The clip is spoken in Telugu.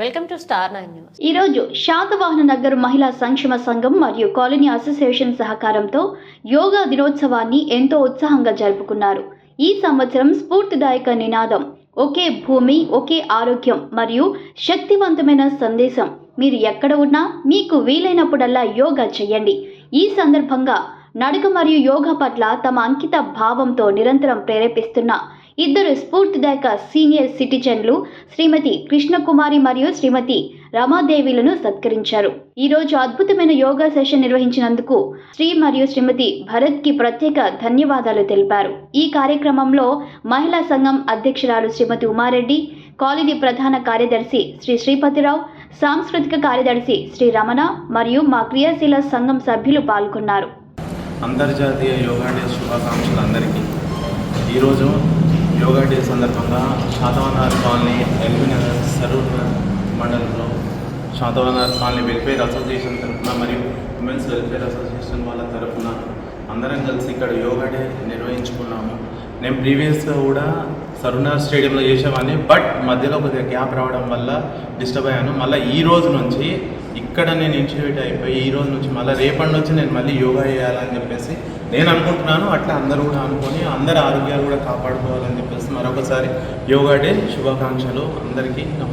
Welcome to star nine news. ఈరోజు శాతవాహన నగర్ మహిళా సంక్షేమ సంఘం మరియు కాలనీ అసోసియేషన్ సహకారంతో యోగా దినోత్సవాన్ని ఎంతో ఉత్సాహంగా జరుపుకున్నారు. ఈ సంవత్సరం స్ఫూర్తిదాయక నినాదం ఒకే భూమి ఒకే ఆరోగ్యం మరియు శక్తివంతమైన సందేశం. మీరు ఎక్కడ ఉన్నా మీకు వీలైనప్పుడల్లా యోగా చేయండి. ఈ సందర్భంగా నడక మరియు యోగా పట్ల తమ అంకిత భావంతో నిరంతరం ప్రేరేపిస్తున్న ఇద్దరు స్ఫూర్తిదాయక సీనియర్ సిటిజన్లు శ్రీమతి కృష్ణకుమారి మరియు శ్రీమతి రమాదేవిలను సత్కరించారు. ఈ రోజు అద్భుతమైన యోగా సెషన్ నిర్వహించినందుకు శ్రీ మరియు శ్రీమతి భరత్కి ప్రత్యేక ధన్యవాదాలు తెలిపారు. ఈ కార్యక్రమంలో మహిళా సంఘం అధ్యక్షురాలు శ్రీమతి ఉమారెడ్డి కాలనీ ప్రధాన కార్యదర్శి శ్రీ శ్రీపతిరావు సాంస్కృతిక కార్యదర్శి శ్రీ రమణ మరియు మా క్రియాశీల సంఘం సభ్యులు పాల్గొన్నారు. అంతర్జాతీయ యోగా డే శుభాకాంక్షలు అందరికీ. ఈరోజు యోగా డే సందర్భంగా శాతవనార్ కాలనీ ఎల్బీ నగర్ సరూర్ మండలంలో శాతవనార్ కాలనీ వెల్ఫేర్ అసోసియేషన్ తరఫున మరియు ఉమెన్స్ వెల్ఫేర్ అసోసియేషన్ వాళ్ళ తరఫున అందరం కలిసి ఇక్కడ యోగా డే నిర్వహించుకున్నాము. నేను ప్రీవియస్గా కూడా సరునార్ స్టేడియంలో చేసేవాడిని. బట్ మధ్యలో కొద్దిగా గ్యాప్ రావడం వల్ల డిస్టర్బ్ అయ్యాను. మళ్ళీ ఈ రోజు నుంచి ఇక్కడ నేను ఇన్స్టిట్యూట్ అయిపోయి ఈ రోజు నుంచి మళ్ళీ రేపటి నుంచి నేను మళ్ళీ యోగా చేయాలని చెప్పేసి నేను అనుకుంటున్నాను. అట్లా అందరూ కూడా అనుకొని అందరి ఆరోగ్యాలు కూడా కాపాడుకోవాలని చెప్పేసి మరొకసారి యోగా డే శుభాకాంక్షలు అందరికీ. నమస్కారం.